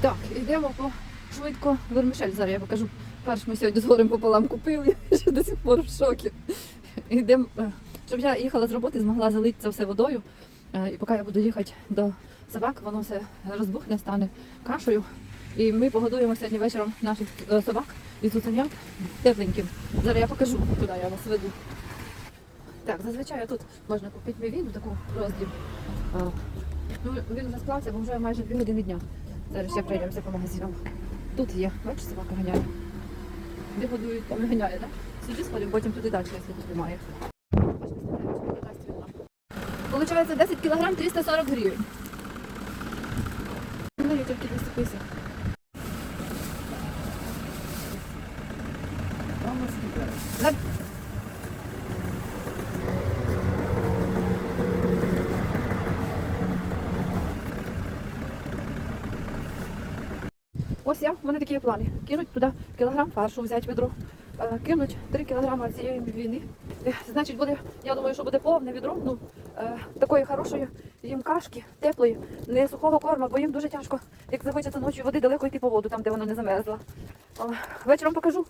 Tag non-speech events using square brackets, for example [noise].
Так, йдемо по швидко вермішель. Зараз я покажу. Перш ми сьогодні з горем пополам купили, [laughs] ще до сих пор в шокі. Йдемо, е, щоб я їхала з роботи, змогла залити це все водою. Е, І поки я буду їхати до собак, воно все розбухне, стане кашею. І ми погодуємо сьогодні вечором наших е, собак і цуценят тепленьким. Зараз я покажу, куди я вас веду. Так, зазвичай тут можна купити мівіну, таку роздріб. Ну, він вже склався, бо вже майже 2 години дня. Зараз ще пройдемося по магазинам. Тут є, бачиш, собака ганяє. Де годують, там ганяє, так? Сюди сходимо, потім туди далі, якщо тут немає. Получається 10 кг 340 гривень. Ну, я тільки 250. Да. Ось я, в мене такі плани. Кинуть туди кілограм фаршу, взяти відро, е, кинуть 3 кілограми цієї війни. Значить, буде, я думаю, що буде повне відро, ну, е, такої хорошої їм кашки, теплої, не сухого корма, бо їм дуже тяжко, як захочеться ночі води далеко йти по воду, там, де воно не замерзла. Вечором покажу,